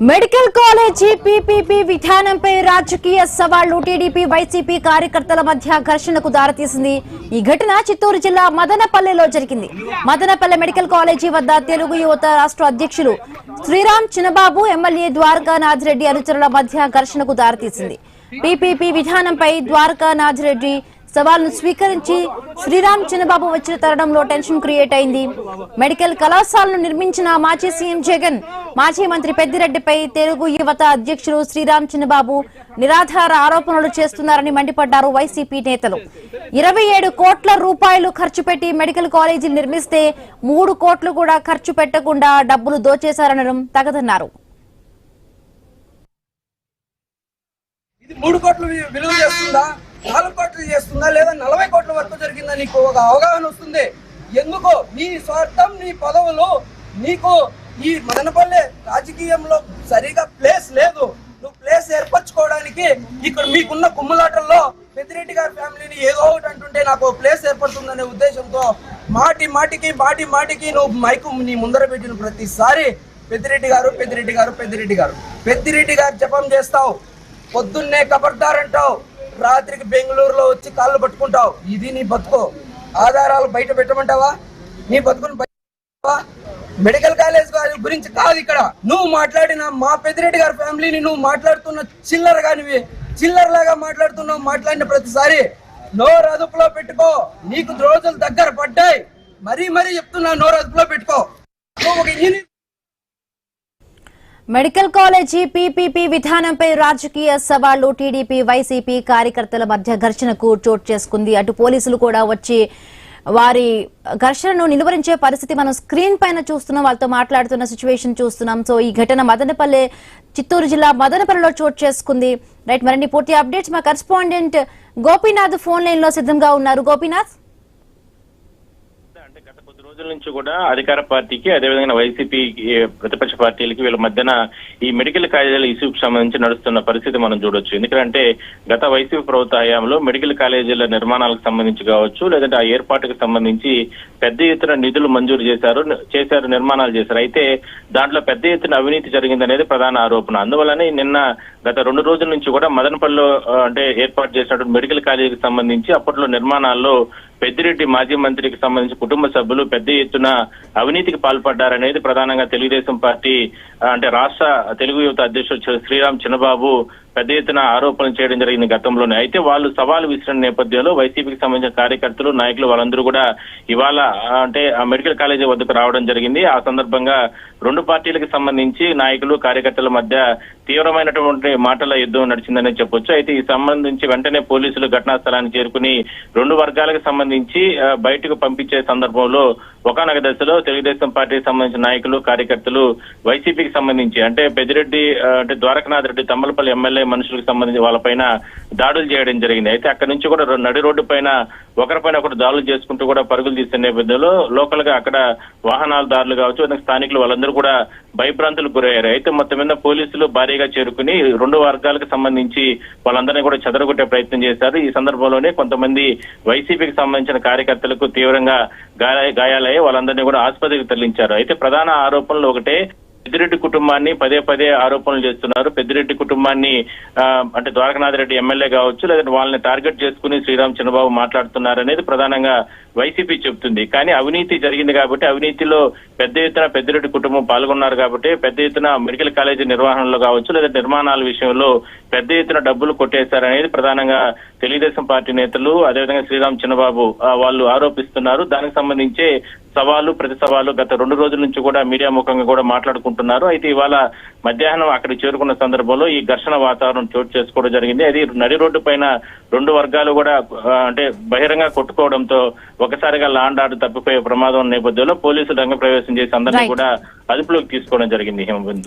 Medical college PPP విధానంపై రాజకీయ సవాళ్ళు టీడీపీ వైసీపీ కార్యకర్తల మధ్య ఘర్షణకు దారితీసింది. ఈ ఘటన చిత్తూరు జిల్లా మదనపల్లెలో జరిగింది. మదనపల్లె మెడికల్ కాలేజీ వద్ద తెలుగు యువత రాష్ట్ర అధ్యక్షులు శ్రీరామ్ చినబాబు ఎమ్మెల్యే ద్వారకా రెడ్డి అనుచరుల మధ్య ఘర్షణకు దారితీసింది. పీపీపీ విధానంపై ద్వారకా రెడ్డి సవాల్ను స్వీకరించి శ్రీరామ్ చిన్నబాబు వచ్చిన తరుణంలో టెన్షన్ క్రియేట్ అయింది. మెడికల్ కళాశాలను నిర్మించిన మాజీ సీఎం జగన్ మాజీ మంత్రి పెద్దిరెడ్డిపై తెలుగు యువత అధ్యక్షులు శ్రీరామ్ చిన్నబాబు నిరాధార ఆరోపణలు చేస్తున్నారని మండిపడ్డారు వైసీపీ నేతలు. ఇరవై కోట్ల రూపాయలు ఖర్చు పెట్టి మెడికల్ కాలేజీ నిర్మిస్తే మూడు కోట్లు కూడా ఖర్చు పెట్టకుండా డబ్బులు దోచేశారనడం తగదన్నారు. మూడు కోట్లు విలువ చేస్తుందా? నాలుగు కోట్లు చేస్తుందా? లేదా నలభై కోట్ల వరకు జరిగిందా? నీకు ఒక అవగాహన వస్తుంది. ఎందుకు నీ స్వార్థం నీ పదవులు నీకు ఈ మదనపల్లె రాజకీయంలో సరిగా ప్లేస్ లేదు. నువ్వు ప్లేస్ ఏర్పరచుకోవడానికి ఇక్కడ మీకున్న కుమ్ములాటల్లో పెద్దిరెడ్డి గారి ఫ్యామిలీని ఏదో ఒకటి అంటుంటే నాకు ప్లేస్ ఏర్పడుతుందనే ఉద్దేశంతో మాటి మాటికి మాటి మాటికి నువ్వు మైకు నీ ముందర పెట్టిన ప్రతిసారి పెద్దిరెడ్డి గారు పెద్దిరెడ్డి గారు పెద్దిరెడ్డి గారు పెద్దిరెడ్డి గారు జపం చేస్తావు. పొద్దున్నే కబర్దారంటావు. రాత్రికి బెంగళూరులో వచ్చి కాళ్ళు పట్టుకుంటావు. ఇది నీ బతుకు. ఆధారాలు బయట పెట్టమంటావా? నీ బతుకుని బయట మెడికల్ కాలేజ్ గురించి కాదు ఇక్కడ. నువ్వు మాట్లాడిన మా పెద్దిరెడ్డి గారి ఫ్యామిలీని నువ్వు మాట్లాడుతున్న చిల్లర కానివి చిల్లర లాగా మాట్లాడుతున్నావు మాట్లాడిన ప్రతిసారి. నోరు అదుపులో పెట్టుకో. నీకు రోజులు దగ్గర పడ్డాయి. మరీ మరీ చెప్తున్నా నోరు అదుపులో పెట్టుకో. మెడికల్ కాలేజీ పీపీపీ విధానంపై రాజకీయ సవాళ్ళు టీడీపీ వైసీపీ కార్యకర్తల మధ్య ఘర్షణకు చోటు చేసుకుంది. అటు పోలీసులు కూడా వచ్చి వారి ఘర్షణను నిలువరించే పరిస్థితి మనం స్క్రీన్ పైన చూస్తున్నాం వాళ్ళతో మాట్లాడుతున్న సిచ్యువేషన్ చూస్తున్నాం. సో ఈ ఘటన మదనపల్లె చిత్తూరు జిల్లా మదనపల్లెలో చోటు చేసుకుంది. రైట్ మరిన్ని పూర్తి అప్డేట్స్ మా కరెస్పాండెంట్ గోపీనాథ్ ఫోన్ లైన్లో సిద్ధంగా ఉన్నారు. గోపీనాథ్? రోజుల నుంచి కూడా అధికార పార్టీకి అదేవిధంగా వైసీపీ ప్రతిపక్ష పార్టీలకి వీళ్ళ మధ్యన ఈ మెడికల్ కాలేజీల ఇష్యూకి సంబంధించి నడుస్తున్న పరిస్థితి మనం చూడొచ్చు. ఎందుకంటే గత వైసీపీ ప్రభుత్వ హయాంలో మెడికల్ కాలేజీల నిర్మాణాలకు సంబంధించి కావచ్చు లేదంటే ఆ ఏర్పాటుకు సంబంధించి పెద్ద ఎత్తున నిధులు మంజూరు చేశారు చేశారు నిర్మాణాలు చేశారు. అయితే దాంట్లో పెద్ద ఎత్తున అవినీతి జరిగిందనేది ప్రధాన ఆరోపణ. అందువల్లనే నిన్న గత రెండు రోజుల నుంచి కూడా మదనపల్లిలో అంటే ఏర్పాటు చేసినటువంటి మెడికల్ కాలేజీకి సంబంధించి అప్పట్లో నిర్మాణాల్లో పెద్దిరెడ్డి మాజీ మంత్రికి సంబంధించి కుటుంబ సభ్యులు పెద్ద ఎత్తున అవినీతికి పాల్పడ్డారనేది ప్రధానంగా తెలుగుదేశం పార్టీ అంటే రాష్ట్ర తెలుగు యువత అధ్యక్షుడు శ్రీరామ్ చిన్నబాబు పెద్ద ఎత్తున ఆరోపణలు చేయడం జరిగింది గతంలోనే. అయితే వాళ్ళు సవాలు విసిరిన నేపథ్యంలో వైసీపీకి సంబంధించిన కార్యకర్తలు నాయకులు వాళ్ళందరూ కూడా ఇవాళ అంటే ఆ మెడికల్ కాలేజీ వద్దకు రావడం జరిగింది. ఆ సందర్భంగా రెండు పార్టీలకు సంబంధించి నాయకులు కార్యకర్తల మధ్య తీవ్రమైనటువంటి మాటల యుద్ధం నడిచిందని చెప్పొచ్చు. అయితే ఈ సంబంధించి వెంటనే పోలీసులు ఘటనా స్థలానికి చేరుకుని రెండు వర్గాలకు సంబంధించి బయటకు పంపించే సందర్భంలో ఒకనొక దశలో తెలుగుదేశం పార్టీకి సంబంధించిన నాయకులు కార్యకర్తలు వైసీపీకి సంబంధించి అంటే పెద్దిరెడ్డి అంటే ద్వారకనాథ్ రెడ్డి తమ్మలపల్లి ఎమ్మెల్యే మనుషులకు సంబంధించి వాళ్ళపైన దాడులు చేయడం జరిగింది. అయితే అక్కడి నుంచి కూడా నడి రోడ్డు పైన ఒకరిపైన ఒకరు దాడులు చేసుకుంటూ కూడా పరుగులు తీసే నేపథ్యంలో లోకల్గా అక్కడ వాహనాల దారులు కావచ్చు స్థానికులు వాళ్ళందరూ కూడా భయభ్రాంతులకు గురయ్యారు. అయితే మొత్తం మీద పోలీసులు భారీగా చేరుకుని రెండు వర్గాలకు సంబంధించి వాళ్ళందరినీ కూడా చెదరగొట్టే ప్రయత్నం చేశారు. ఈ సందర్భంలోనే కొంతమంది వైసీపీకి సంబంధించిన కార్యకర్తలకు తీవ్రంగా గాయ- గాయాలయ్యి వాళ్ళందరినీ కూడా ఆసుపత్రికి తరలించారు. అయితే ప్రధాన ఆరోపణలు ఒకటే పెద్దిరెడ్డి కుటుంబాన్ని పదే పదే ఆరోపణలు చేస్తున్నారు. పెద్దిరెడ్డి కుటుంబాన్ని అంటే ద్వారకనాథ్ రెడ్డి ఎమ్మెల్యే కావచ్చు లేదంటే వాళ్ళని టార్గెట్ చేసుకుని శ్రీరామ్ చంద్రబాబు మాట్లాడుతున్నారు అనేది ప్రధానంగా వైసీపీ చెబుతుంది. కానీ అవినీతి జరిగింది కాబట్టి అవినీతిలో పెద్ద ఎత్తున పెద్దిరెడ్డి కుటుంబం పాల్గొన్నారు కాబట్టి పెద్ద ఎత్తున మెడికల్ కాలేజీ నిర్వహణలో కావచ్చు లేదా నిర్మాణాల విషయంలో పెద్ద ఎత్తున డబ్బులు కొట్టేశారనేది ప్రధానంగా తెలుగుదేశం పార్టీ నేతలు అదేవిధంగా శ్రీరామ్ చిన్నబాబు వాళ్ళు ఆరోపిస్తున్నారు. దానికి సంబంధించే సవాలు ప్రతి సవాలు గత రెండు రోజుల నుంచి కూడా మీడియా ముఖంగా కూడా మాట్లాడుకుంటున్నారు అయితే ఇవాళ మధ్యాహ్నం అక్కడికి చేరుకున్న సందర్భంలో ఈ ఘర్షణ వాతావరణం చోటు చేసుకోవడం జరిగింది. అది నడి రోడ్డు పైన రెండు వర్గాలు కూడా అంటే బహిరంగ కొట్టుకోవడంతో ఒకసారిగా లాండ్ ఆర్డర్ తప్పిపోయే ప్రమాదం నేపథ్యంలో పోలీసులు రంగ ప్రవేశం చేసి అందరినీ. కూడా అదుపులోకి తీసుకోవడం జరిగింది హిమబిందు